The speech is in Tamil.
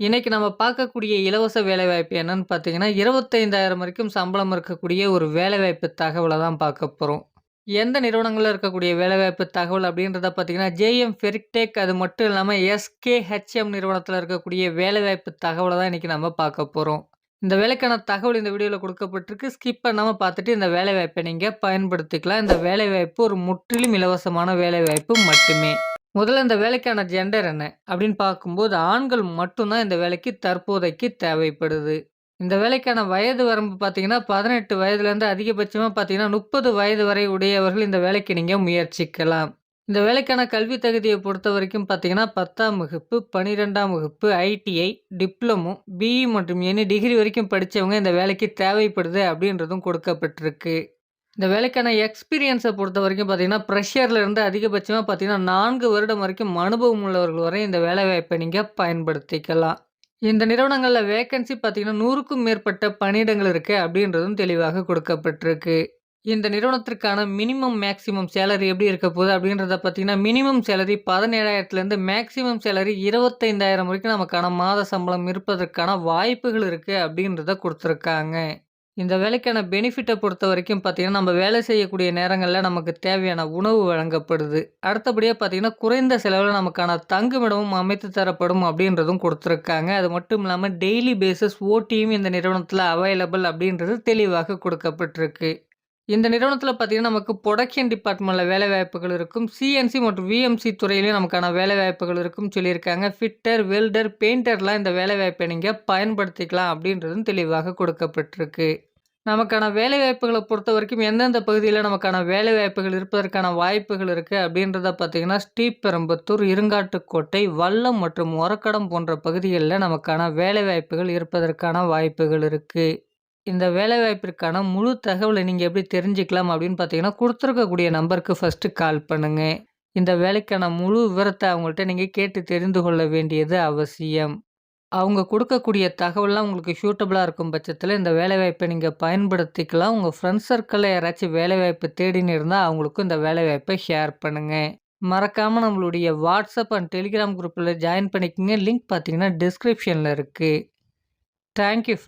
இன்றைக்கி நம்ம பார்க்கக்கூடிய இலவச வேலைவாய்ப்பு என்னன்னு பார்த்தீங்கன்னா, 25,000 வரைக்கும் சம்பளம் இருக்கக்கூடிய ஒரு வேலைவாய்ப்பு தகவலை தான் பார்க்க போகிறோம் எந்த நிறுவனங்களில் இருக்கக்கூடிய வேலைவாய்ப்பு தகவல் அப்படின்றத பார்த்தீங்கன்னா, ஜேஎம் ஃபெரிக்டேக் அது மட்டும் இல்லாமல் எஸ்கேஹெச்எம் நிறுவனத்தில் இருக்கக்கூடிய வேலைவாய்ப்பு தகவலை தான் இன்றைக்கி நம்ம பார்க்க போகிறோம் இந்த வேலைக்கான தகவல் இந்த வீடியோவில் கொடுக்கப்பட்டிருக்கு ஸ்கிப் பண்ணாமல் பார்த்துட்டு இந்த வேலைவாய்ப்பை நீங்கள் பயன்படுத்திக்கலாம். இந்த வேலைவாய்ப்பு ஒரு முற்றிலும் இலவசமான வேலைவாய்ப்பு மட்டுமே. முதல்ல இந்த வேலைக்கான ஜெண்டர் என்ன? அப்படின்னு பார்க்கும்போது ஆண்கள் மட்டும்தான் இந்த வேலைக்கு தற்போதைக்கு தேவைப்படுது. இந்த வேலைக்கான வயது வரம்பு பார்த்தீங்கன்னா, பதினெட்டு வயதுலேருந்து அதிகபட்சமாக பார்த்தீங்கன்னா, 30 வயது வரை உடையவர்கள் இந்த வேலைக்கு நீங்கள் முயற்சிக்கலாம். இந்த வேலைக்கான கல்வி தகுதியை பொறுத்த வரைக்கும் பார்த்தீங்கன்னா, 10ஆம் வகுப்பு, 12ஆம் வகுப்பு, ஐடிஐ, டிப்ளமோ, பிஇ மற்றும் எனி டிகிரி வரைக்கும் படித்தவங்க இந்த வேலைக்கு தேவைப்படுது அப்படின்றதும் கொடுக்கப்பட்டிருக்கு. இந்த வேலைக்கான எக்ஸ்பீரியன்ஸை பொறுத்த வரைக்கும் பார்த்தீங்கன்னா, ஃப்ரெஷர்ல இருந்து அதிகபட்சமாக பார்த்தீங்கன்னா, நான்கு வருடம் வரைக்கும் அனுபவம் உள்ளவர்கள் வரை இந்த வேலைவாய்ப்ப நீங்க பயன்படுத்திக்கலாம். இந்த நிறுவனங்களில் வேக்கன்சி பார்த்தீங்கன்னா, 100க்கும் மேற்பட்ட பணியிடங்கள் இருக்கு அப்படின்றதும் தெளிவாக கொடுக்கப்பட்டிருக்கு. இந்த நிறுவனத்திற்கான மினிமம், மேக்ஸிமம் சேலரி எப்படி இருக்க போகுது அப்படின்றத பார்த்தீங்கன்னா, மினிமம் சேலரி 17,000லேருந்து மேக்ஸிமம் சேலரி 25,000 வரைக்கும் நமக்கான மாத சம்பளம் இருப்பதற்கான வாய்ப்புகள் இருக்குது அப்படின்றத கொடுத்துருக்காங்க இந்த வேலைக்கான பெனிஃபிட்டை பொறுத்த வரைக்கும் பார்த்தீங்கன்னா, நம்ம வேலை செய்யக்கூடிய நேரங்களில் நமக்கு தேவையான உணவு வழங்கப்படுது. அடுத்தபடியாக பார்த்தீங்கன்னா, குறைந்த செலவில் நமக்கான தங்குமிடமும் அமைத்து தரப்படும் அப்படின்றதும் கொடுத்துருக்காங்க அது மட்டும் இல்லாமல் டெய்லி பேசிஸ் ஓட்டியும் இந்த நிறுவனத்தில் அவைலபிள் அப்படின்றது தெளிவாக கொடுக்கப்பட்டிருக்கு. இந்த நிறுவனத்தில் பார்த்தீங்கன்னா, நமக்கு ப்ரொடக்ஷன் டிபார்ட்மெண்ட்டில் வேலை வாய்ப்புகள் இருக்கும். சிஎன்சி மற்றும் விஎம்சி துறையிலையும் நமக்கான வேலைவாய்ப்புகள் இருக்கும் சொல்லியிருக்காங்க. ஃபிட்டர், வெல்டர், பெயிண்டர்லாம் இந்த வேலைவாய்ப்ப நீங்கள் பயன்படுத்திக்கலாம் அப்படின்றதும் தெளிவாக கொடுக்கப்பட்டிருக்கு. நமக்கான வேலைவாய்ப்புகளை பொறுத்த வரைக்கும் எந்தெந்த பகுதியில் நமக்கான வேலைவாய்ப்புகள் இருப்பதற்கான வாய்ப்புகள் இருக்குது அப்படின்றத பார்த்தீங்கன்னா, ஸ்ரீபெரும்புத்தூர், இருங்காட்டுக்கோட்டை, வல்லம் மற்றும் ஒரக்கடம் போன்ற பகுதிகளில் நமக்கான வேலைவாய்ப்புகள் இருப்பதற்கான வாய்ப்புகள் இருக்குது இந்த வேலைவாய்ப்பிற்கான முழு தகவலை நீங்கள் எப்படி தெரிஞ்சுக்கலாம் அப்படின்னு பார்த்தீங்கன்னா, கொடுத்துருக்கக்கூடிய நம்பருக்கு ஃபஸ்ட்டு கால் பண்ணுங்கள் இந்த வேலைக்கான முழு விவரத்தை அவங்கள்ட்ட நீங்கள் கேட்டு தெரிந்து கொள்ள வேண்டியது அவசியம். அவங்க கொடுக்கக்கூடிய தகவல்லாம் உங்களுக்கு ஷூட்டபுளாக இருக்கும் பட்சத்தில் இந்த வேலைவாய்ப்பை நீங்கள் பயன்படுத்திக்கலாம். உங்கள் ஃப்ரெண்ட்ஸ் சர்க்கிளில் யாராச்சும் வேலைவாய்ப்பு தேடின்னு இருந்தால் அவங்களுக்கும் இந்த வேலைவாய்ப்பை ஷேர் பண்ணுங்கள் மறக்காமல் நம்மளுடைய வாட்ஸ்அப் அண்ட் டெலிகிராம் குரூப்பில் ஜாயின் பண்ணிக்கங்க. லிங்க் பார்த்தீங்கன்னா, டிஸ்கிரிப்ஷனில் இருக்குது தேங்க் யூ